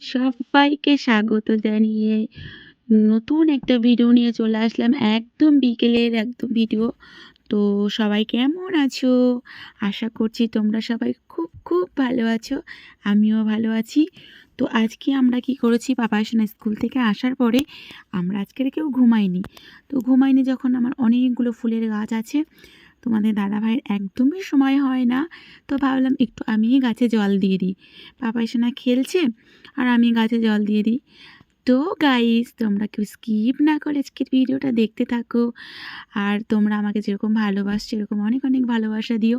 সবাইকে স্বাগত জানিয়ে নতুন একটা ভিডিও নিয়ে চলে আসলাম, একদম বিকেলের একদম ভিডিও তো সবাই কেমন আছো? আশা করছি তোমরা সবাই খুব খুব ভালো আছো, আমিও ভালো আছি। তো আজকে আমরা কি করেছি, বাবা সোনা স্কুল থেকে আসার পরে আমরা আজকের কেউ ঘুমাইনি। তো ঘুমাইনি যখন আমার অনেকগুলো ফুলের গাছ আছে তোমাদের দাদা ভাইয়ের একদমই সময় হয় না। তো ভাবলাম একটু আমি গাছে জল দিয়ে দিই। পাপাই সোনা খেলছে আর আমি গাছে জল দিয়ে দিই। তো গাইস তোমরা কেউ স্কিপ না করে আজকের ভিডিওটা দেখতে থাকো। আর তোমরা আমাকে যেরকম ভালোবাসছো, এরকম অনেক অনেক ভালোবাসা দিও।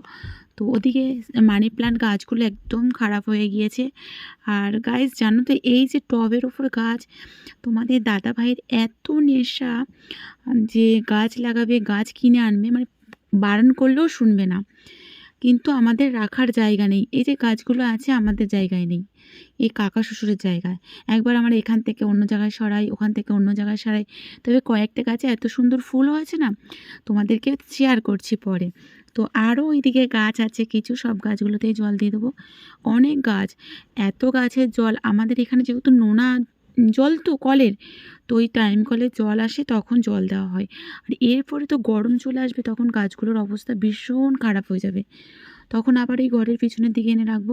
তো ওদিকে মানি প্লান্ট গাছগুলো একদম খারাপ হয়ে গিয়েছে। আর গাইস জানো তো এই যে টবের ওপর গাছ, তোমাদের দাদা ভাইয়ের এত নেশা যে গাছ লাগাবে, গাছ কিনে আনবে মানে বারণ করলেও শুনবে না। কিন্তু আমাদের রাখার জায়গা নেই। এই যে গাছগুলো আছে, আমাদের জায়গায় নেই। এই কাকা শ্বশুরের জায়গায়। একবার আমরা এখান থেকে অন্য জায়গায় সরাই, ওখান থেকে অন্য জায়গায় সরাই। তবে কয়েকটা গাছে এত সুন্দর ফুল হয়েছে না, তোমাদেরকে শেয়ার করছি পরে। তো আরও ওইদিকে গাছ আছে, কিছু সব গাছগুলোতেই জল দিয়ে দেবো। অনেক গাছ। এত গাছের জল, আমাদের এখানে যেহেতু নোনা জল তো কলের। তো ওই টাইম কলে জল আসে তখন জল দেওয়া হয়। আর এরপরে তো গরম চলে আসবে তখন গাছগুলোর অবস্থা ভীষণ খারাপ হয়ে যাবে। তখন আবার এই ঘরের পিছনের দিকে এনে রাখব।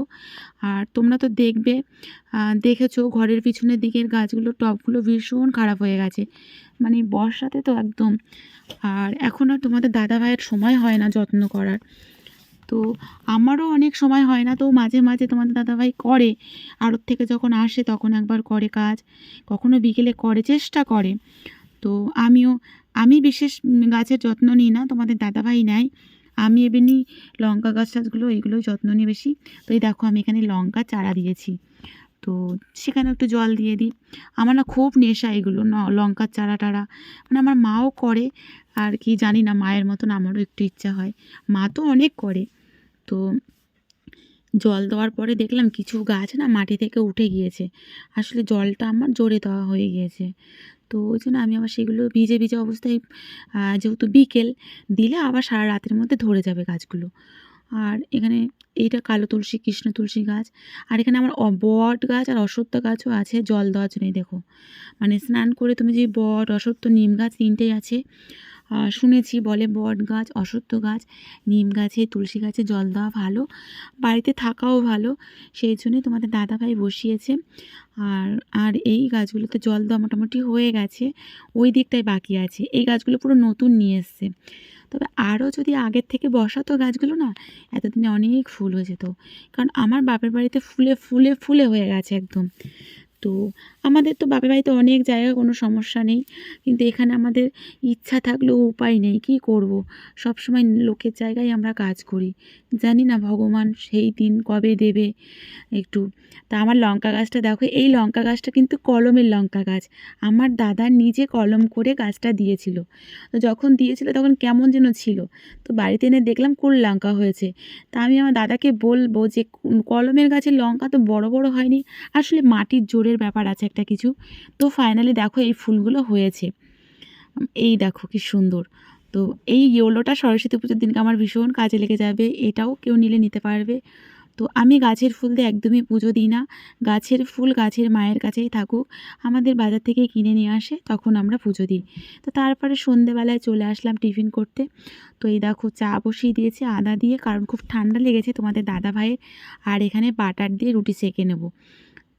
আর তোমরা তো দেখবে দেখেছ ঘরের পিছনের দিকের গাছগুলো টবগুলো ভীষণ খারাপ হয়ে গেছে। মানে বর্ষাতে তো একদম। আর এখন আর তোমাদের দাদা ভাইয়ের সময় হয় না যত্ন করার। তো আমারও অনেক সময় হয় না, তো মাঝে মাঝে তোমাদের দাদাভাই করে। আড়ত থেকে যখন আসে তখন একবার করে কাজ, কখনো বিকেলে করে, চেষ্টা করে। তো আমিও, আমি বিশেষ গাছের যত্ন নিই না, তোমাদের দাদাভাই নেয়। আমি এমনি লঙ্কা গাছ টাছগুলো, এইগুলোই যত্ন নিই বেশি। তো এই দেখো আমি এখানে লঙ্কা চারা দিয়েছি। তো সেখানে একটু জল দিয়ে দিই। আমার না খুব নেশা এগুলো লঙ্কার চারা টারা। মানে আমার মাও করে, আর কি জানি না, মায়ের মতন আমারও একটু ইচ্ছা হয়। মা তো অনেক করে। তো জল দেওয়ার পরে দেখলাম কিছু গাছ না মাটি থেকে উঠে গিয়েছে। আসলে জলটা আমার জোরে দেওয়া হয়ে গিয়েছে। তো ওই জন্য আমি আবার সেগুলো ভিজে ভিজে অবস্থায় যেহেতু বিকেল, দিলে আবার সারা রাতের মধ্যে ধরে যাবে গাছগুলো। আর এখানে এইটা কালো তুলসী, কৃষ্ণ তুলসী গাছ। আর এখানে আমার বট গাছ আর অশ্বত্থ গাছও আছে, জল দেওয়ার জন্যই দেখো। মানে স্নান করে তুমি যে বট, অশ্বত্থ, নিম গাছ তিনটেই আছে। শুনেছি বলে বট গাছ, অশ্বত্থ গাছ, নিম গাছে, তুলসী গাছে জল দেওয়া ভালো। বাড়িতে থাকাও ভালো। সেই জন্যই তোমাদের দাদাভাই বসিয়েছে। আর আর এই গাছগুলোতে জল দেওয়া মোটামুটি হয়ে গেছে। ওই দিকটাই বাকি আছে। এই গাছগুলো পুরো নতুন নিয়ে এসছে। তবে আরও যদি আগের থেকে বসাতো গাছগুলো না, এতদিনে অনেক ফুল হয়ে যেত। কারণ আমার বাপের বাড়িতে ফুলে ফুলে ফুলে হয়ে গেছে একদম। তো আমাদের তো বাপের বাড়িতে অনেক জায়গায় কোনো সমস্যা নেই। কিন্তু এখানে আমাদের ইচ্ছা থাকলেও উপায় নেই, কী করব? সব সময় লোকের জায়গায় আমরা কাজ করি। জানি না ভগবান সেই দিন কবে দেবে একটু। তা আমার লঙ্কা গাছটা দেখো, এই লঙ্কা গাছটা কিন্তু কলমের লঙ্কা গাছ। আমার দাদা নিজে কলম করে গাছটা দিয়েছিল। তো যখন দিয়েছিল তখন কেমন যেন ছিল। তো বাড়িতে এনে দেখলাম কুল লঙ্কা হয়েছে। তা আমি আমার দাদাকে বলব যে, কলমের গাছের লঙ্কা তো বড় বড় হয়নি। আসলে মাটির জোরের ব্যাপার আছে একটা কিছু। তো ফাইনালি দেখো এই ফুলগুলো হয়েছে। এই দেখো কি সুন্দর। তো এই ইয়োলোটা সরস্বতী পুজোর দিনকে আমার ভীষণ কাজে লেগে যাবে, এটাও কেউ নিলে নিতে পারবে। তো আমি গাছের ফুল দিয়ে একদমই পুজো দিই না। গাছের ফুল গাছের মায়ের কাছেই থাকুক, আমাদের বাজার থেকে কিনে নিয়ে আসে, তখন আমরা পুজো দিই। তো তারপরে সন্ধেবেলায় চলে আসলাম টিফিন করতে। তো এই দেখো চা বসিয়ে দিয়েছে, আদা দিয়ে, কারণ খুব ঠান্ডা লেগেছে তোমাদের দাদা ভাইয়ের। আর এখানে বাটার দিয়ে রুটি সেঁকে নেব।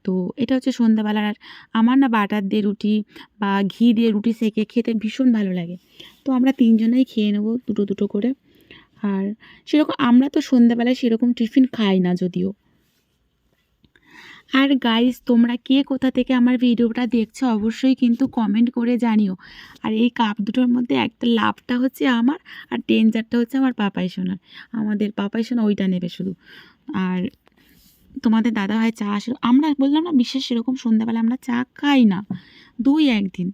তো এটা হচ্ছে সন্ধ্যাবেলার আর আমার না বাটার দিয়ে রুটি বা ঘি দিয়ে রুটি সেঁকে খেতে ভীষণ ভালো লাগে। তো আমরা তিনজনেই খেয়ে নেব দুটো দুটো করে। আর সেরকম আমরা তো সন্ধ্যাবেলায় সেরকম টিফিন খাই না যদিও। আর গাইস তোমরা কে কোথা থেকে আমার ভিডিওটা দেখছ অবশ্যই কিন্তু কমেন্ট করে জানিও। আর এই কাপ দুটোর মধ্যে একটা লাভটা হচ্ছে আমার আর ডেঞ্জারটা হচ্ছে আমার পাপাই সোনার। আমাদের পাপাই সোনা ওইটা নেবে শুধু। আর তোমাদের দাদা ভাই চা আসলো আমরা বললাম না বিশেষ সেরকম সন্ধ্যাবেলা আমরা চা খাই না। দুই একদিন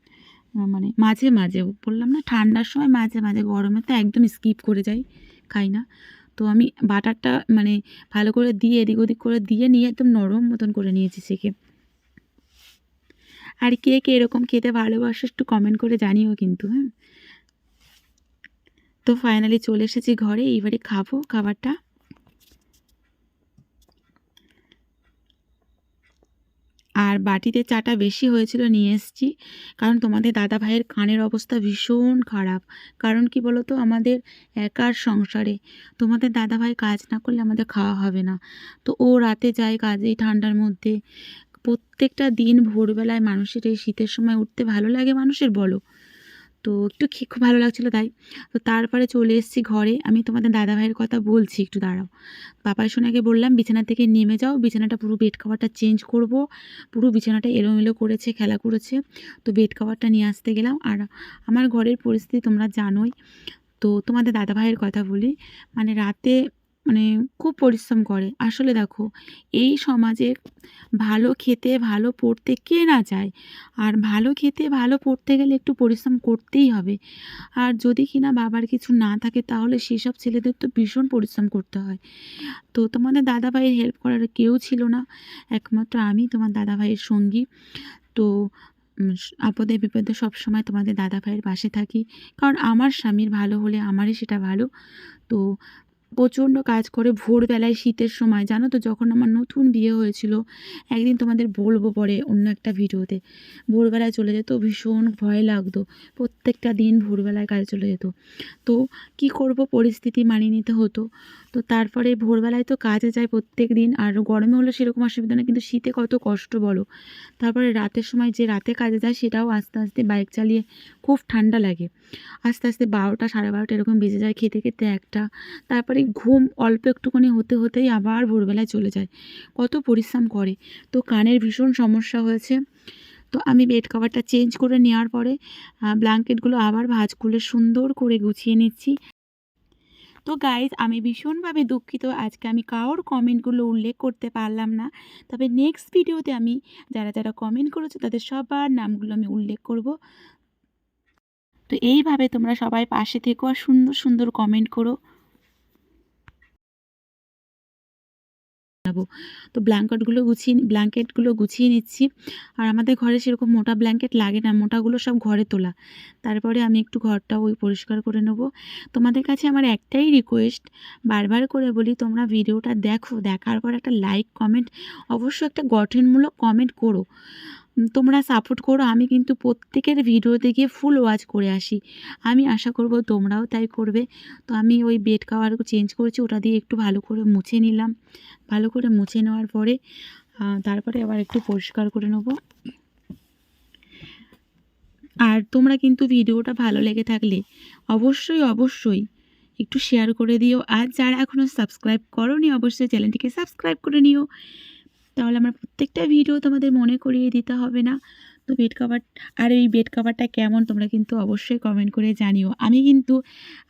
মানে মাঝে মাঝে, বললাম না ঠান্ডার সময় মাঝে মাঝে, গরমে তো একদম স্কিপ করে যাই, খাই না। তো আমি বাটারটা মানে ভালো করে দিয়ে এদিক ওদিক করে দিয়ে নিয়ে একদম নরম মতন করে নিয়েছি সেকে। আর কে কে এরকম খেতে ভালোবাসো একটু কমেন্ট করে জানিও কিন্তু হ্যাঁ। তো ফাইনালি চলে এসেছি ঘরে, এইবারে খাব খাবারটা। আর বাটিতে চাটা বেশি হয়েছিল, নিয়ে এসছি। কারণ তোমাদের দাদা ভাইয়ের কানের অবস্থা ভীষণ খারাপ। কারণ কি বলো তো আমাদের একার সংসারে। তোমাদের দাদা ভাই কাজ না করলে আমাদের খাওয়া হবে না। তো ও রাতে যায় কাজে ঠান্ডার মধ্যে। প্রত্যেকটা দিন ভোরবেলায় মানুষের এই শীতের সময় উঠতে ভালো লাগে মানুষের, বলো। তো একটু খুব ভালো লাগছিল তাই। তো তারপরে চলে এসেছি ঘরে। আমি তোমাদের দাদা ভাইয়ের কথা বলছি, একটু দাঁড়াও। পাপাই সোনাকে বললাম, বিছানা থেকে নেমে যাও। বিছানাটা পুরো বেড কভারটা চেঞ্জ করব। পুরো বিছানাটা এলোমেলো করেছে, খেলা করেছে। তো বেড কভারটা নিয়ে আসতে গেলাম। আর আমার ঘরের পরিস্থিতি তোমরা জানোই। তো তোমাদের দাদা ভাইয়ের কথা বলি। মানে রাতে মানে খুব পরিশ্রম করে। আসলে দেখো, এই সমাজে ভালো খেতে ভালো পড়তে কে না চায়? আর ভালো খেতে ভালো পড়তে গেলে একটু পরিশ্রম করতেই হবে। আর যদি কিনা বাবার কিছু না থাকে, তাহলে সেসব ছেলেদের তো ভীষণ পরিশ্রম করতে হয়। তো তোমাদের দাদা ভাইয়ের হেল্প করার কেউ ছিল না। একমাত্র আমি, তোমার দাদা ভাইয়ের সঙ্গী। তো আপদে বিপদে সবসময় তোমাদের দাদা ভাইয়ের পাশে থাকি। কারণ আমার স্বামীর ভালো হলে আমারই সেটা ভালো। তো প্রচণ্ড কাজ করে ভোরবেলায় শীতের সময়। জানো তো, যখন আমার নতুন বিয়ে হয়েছিল, একদিন তোমাদের বলব পরে অন্য একটা ভিডিওতে। ভোরবেলায় চলে যেত, ভীষণ ভয় লাগতো। প্রত্যেকটা দিন ভোরবেলায় কাজে চলে যেত। তো কি করব, পরিস্থিতি মানিয়ে নিতে হতো। তো তারপরে ভোরবেলায় তো কাজে যায় প্রত্যেক দিন, আর গরমে হলে সেরকম অসুবিধা না কিন্তু শীতে কত কষ্ট বলো। তারপরে রাতের সময় যে রাতে কাজে যায় সেটাও আস্তে আস্তে বাইক চালিয়ে খুব ঠান্ডা লাগে। আস্তে আস্তে বারোটা, সাড়ে বারোটা এরকম বেজে যায় খেতে খেতে একটা। তারপরে ঘুম অল্প একটুখানি হতে হতেই আবার ভোরবেলায় চলে যায়। কত পরিশ্রম করে। তো কানের ভীষণ সমস্যা হয়েছে। তো আমি বেড কভারটা চেঞ্জ করে নেওয়ার পরে ব্ল্যাঙ্কেটগুলো আবার ভাঁজ খুলে সুন্দর করে গুছিয়ে নিচ্ছি। তো গাইজ আমি ভীষণভাবে দুঃখিত। আজকে আমি কারোর কমেন্টগুলো উল্লেখ করতে পারলাম না। তবে নেক্সট ভিডিওতে আমি যারা যারা কমেন্ট করেছ, তাদের সবার নামগুলো আমি উল্লেখ করব। তো এইভাবে তোমরা সবাই পাশে থেকো আর সুন্দর সুন্দর কমেন্ট করো। জানাব তো ব্ল্যাঙ্কেটগুলো গুছিয়ে ব্ল্যাঙ্কেটগুলো গুছিয়ে নিচ্ছি। আর আমাদের ঘরে সেরকম মোটা ব্ল্যাঙ্কেট লাগে না, মোটাগুলো সব ঘরে তোলা। তারপরে আমি একটু ঘরটা ওই পরিষ্কার করে নেব। তোমাদের কাছে আমার একটাই রিকোয়েস্ট বারবার করে বলি, তোমরা ভিডিওটা দেখো, দেখার পর একটা লাইক কমেন্ট অবশ্যই একটা গঠনমূলক কমেন্ট করো। তোমরা সাপোর্ট করো, আমি কিন্তু প্রত্যেকের ভিডিওতে গিয়ে ফুল ওয়াচ করে আসি। আমি আশা করব তোমরাও তাই করবে। তো আমি ওই বেড কাভার চেঞ্জ করেছি, ওটা দিয়ে একটু ভালো করে মুছে নিলাম। ভালো করে মুছে নেওয়ার পরে তারপরে আবার একটু পরিষ্কার করে নেব। আর তোমরা কিন্তু ভিডিওটা ভালো লেগে থাকলে অবশ্যই অবশ্যই একটু শেয়ার করে দিও। আর যারা এখনও সাবস্ক্রাইব করোনি, অবশ্যই চ্যানেলটিকে সাবস্ক্রাইব করে নিও। তাহলে আমার প্রত্যেকটা ভিডিও তোমাদের মনে করিয়ে দিতে হবে না। তো বেড কভার আর এই বেড কভারটা কেমন তোমরা কিন্তু অবশ্যই কমেন্ট করে জানিও। আমি কিন্তু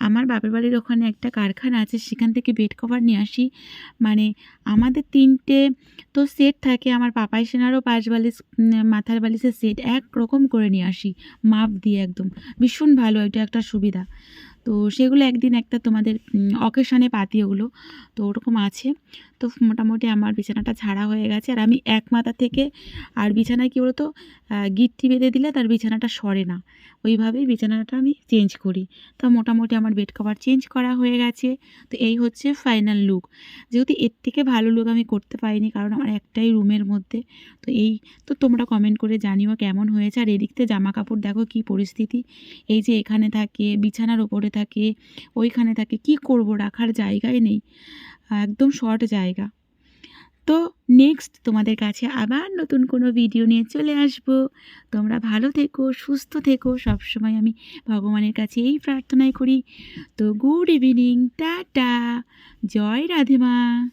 আমার বাপের বাড়ির ওখানে একটা কারখানা আছে, সেখান থেকে বেড কভার নিয়ে আসি। মানে আমাদের তিনটে তো সেট থাকে, আমার পাপাই সেনারও পাঁচ বালিশ মাথার বালিশের সেট এক রকম করে নিয়ে আসি, মাপ দিয়ে একদম। ভীষণ ভালো, এটা একটা সুবিধা। তো সেগুলো একদিন একটা তোমাদের অকেশনে পাতি ওগুলো। তো ওরকম আছে। তো মোটামুটি আমার বিছানাটা ছাড়া হয়ে গেছে। আর আমি এক মাথা থেকে, আর বিছানায় কী বলতো গিট্টি বেঁধে দিলে তার বিছানাটা সরে না। ওইভাবেই বিছানাটা আমি চেঞ্জ করি। তো মোটামুটি আমার বেড কভার চেঞ্জ করা হয়ে গেছে। তো এই হচ্ছে ফাইনাল লুক। যেহেতু এর থেকে ভালো লুক আমি করতে পারিনি, কারণ আমার একটাই রুমের মধ্যে। তো এই, তো তোমরা কমেন্ট করে জানিও কেমন হয়েছে। আর এদিকতে জামা কাপড় দেখো কী পরিস্থিতি। এই যে এখানে থাকে, বিছানার ওপরে থাকে, ওইখানে থাকে, কি করব, রাখার জায়গায় নেই। একদম শর্ট জায়গা। তো নেক্সট তোমাদের কাছে আবার নতুন কোনো ভিডিও নিয়ে চলে আসব। তোমরা ভালো থেকো, সুস্থ থেকো। সবসময় আমি ভগবানের কাছে এই প্রার্থনাই করি। তো গুড ইভিনিং টাটা। জয় রাধে মা।